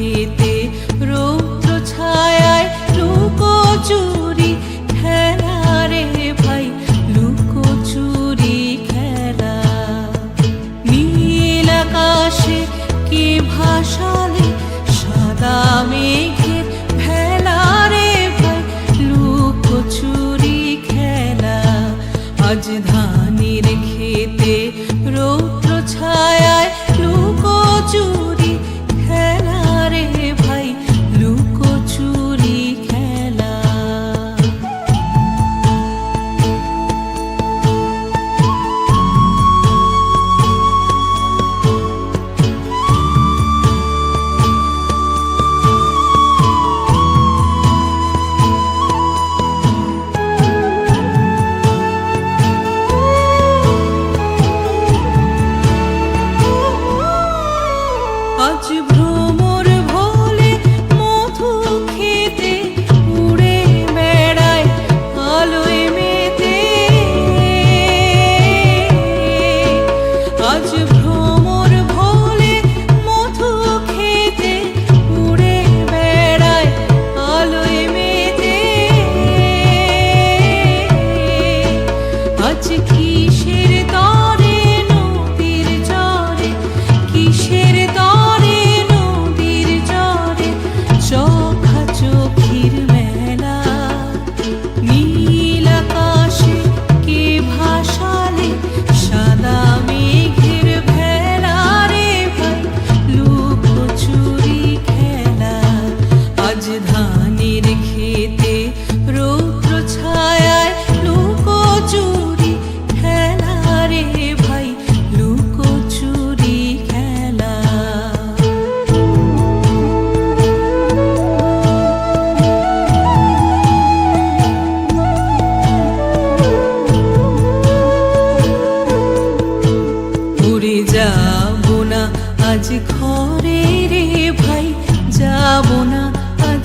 жизни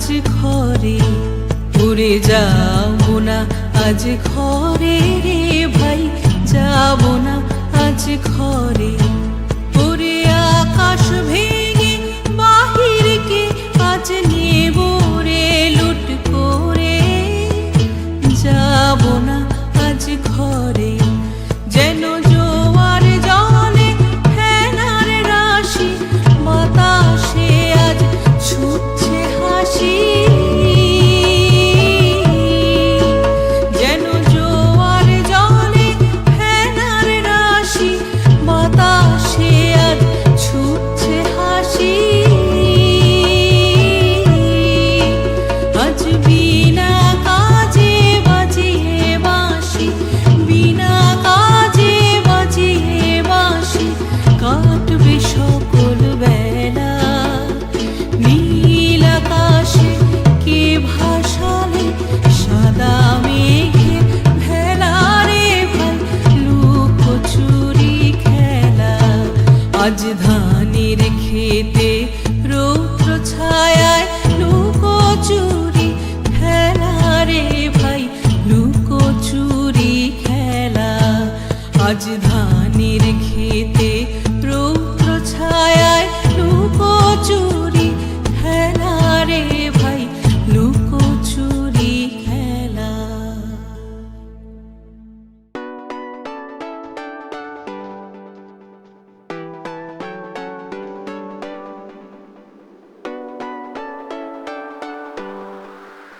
আজ ঘরে ঘুরে যাব না। আজ ঘরে রে ভাই যাব না। ধানের খেতে রৌদ্র ছায়ায় লুকো চুরি খেলা রে ভাই লুকো চুরি খেলা। আজ